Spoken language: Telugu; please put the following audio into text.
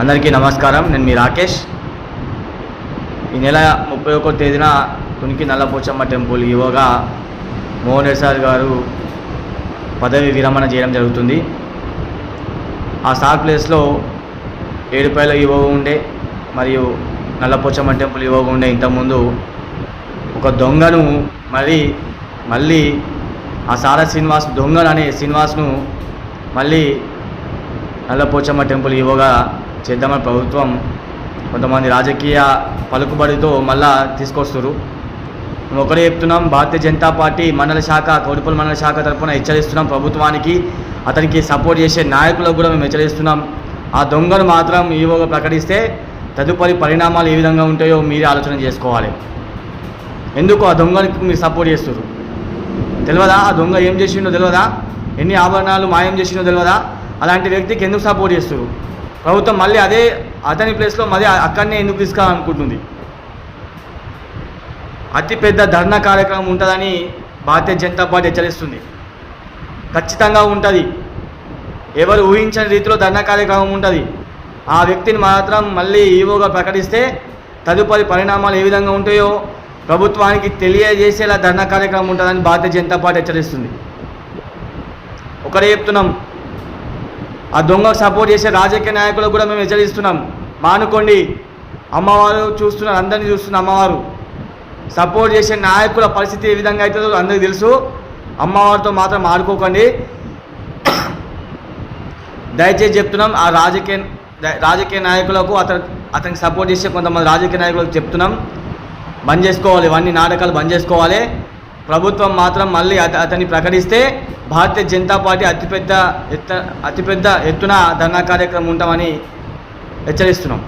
అందరికీ నమస్కారం. నేను మీ రాకేష్. ఈ నెల ముప్పై ఒకటో తేదీన తునికి నల్లపోచమ్మ టెంపుల్ ఈవోగా మోహనేశ్వర్ గారు పదవి విరమణ చేయడం జరుగుతుంది. ఆ సార్ ప్లేస్లో ఏడుపాయల ఈవో ఉండే మరియు నల్లపోచమ్మ టెంపుల్ ఈవో ఉండే ఇంతకుముందు ఒక దొంగను మరి మళ్ళీ ఆ సారా శ్రీనివాస్ దొంగలు అనే శ్రీనివాస్ను మళ్ళీ నల్లపోచమ్మ టెంపుల్ ఈవోగా చేద్దామని ప్రభుత్వం కొంతమంది రాజకీయ పలుకుబడితో మళ్ళా తీసుకొస్తారు మేము ఒకటే చెప్తున్నాం భారతీయ జనతా పార్టీ మండల శాఖ కౌడిపల్లి మండల శాఖ తరఫున హెచ్చరిస్తున్నాం ప్రభుత్వానికి. అతనికి సపోర్ట్ చేసే నాయకులకు కూడా మేము హెచ్చరిస్తున్నాం. ఆ దొంగను మాత్రం ఈవోగా ప్రకటిస్తే తదుపరి పరిణామాలు ఏ విధంగా ఉంటాయో మీరే ఆలోచన చేసుకోవాలి. ఎందుకు ఆ దొంగనికి మీరు సపోర్ట్ చేస్తారు తెలియదా ఆ దొంగ ఏం చేసిండో తెలియదా ఎన్ని ఆభరణాలు మాయం చేసిండో తెలియదా అలాంటి వ్యక్తికి ఎందుకు సపోర్ట్ చేస్తారు ప్రభుత్వం మళ్ళీ అదే అతని ప్లేస్లో మళ్ళీ అక్కడనే ఎందుకు తీసుకోవాలనుకుంటుంది అతిపెద్ద ధర్నా కార్యక్రమం ఉంటుందని భారతీయ జనతా పార్టీ హెచ్చరిస్తుంది. ఖచ్చితంగా ఉంటుంది. ఎవరు ఊహించని రీతిలో ధర్నా కార్యక్రమం ఉంటుంది. ఆ వ్యక్తిని మాత్రం మళ్ళీ ఈవోగా ప్రకటిస్తే తదుపరి పరిణామాలు ఏ విధంగా ఉంటాయో ప్రభుత్వానికి తెలియజేసేలా ధర్నా కార్యక్రమం ఉంటుందని భారతీయ జనతా పార్టీ హెచ్చరిస్తుంది. ఒకటే చెప్తున్నాం. ఆ దొంగకు సపోర్ట్ చేసే రాజకీయ నాయకులకు కూడా మేము హెచ్చరిస్తున్నాం. మానుకోండి. అమ్మవారు చూస్తున్నారు అందరినీ చూస్తున్న అమ్మవారు. సపోర్ట్ చేసే నాయకుల పరిస్థితి ఏ విధంగా అవుతుందో అందరికీ తెలుసు. అమ్మవారితో మాత్రం ఆడుకోకండి. దయచేసి చెప్తున్నాం ఆ రాజకీయ రాజకీయ నాయకులకు అతను అతనికి సపోర్ట్ చేసే కొంతమంది రాజకీయ నాయకులకు చెప్తున్నాం. బంద్ చేసుకోవాలి ఇవన్నీ నాటకాలు బంద్ చేసుకోవాలి. ప్రభుత్వం మాత్రం మళ్ళీ అత అతన్ని ప్రకటిస్తే భారతీయ జనతా పార్టీ అతిపెద్ద ఎత్త అతిపెద్ద ఎత్తున ధర్నా కార్యక్రమం ఉంటామని హెచ్చరిస్తున్నాం.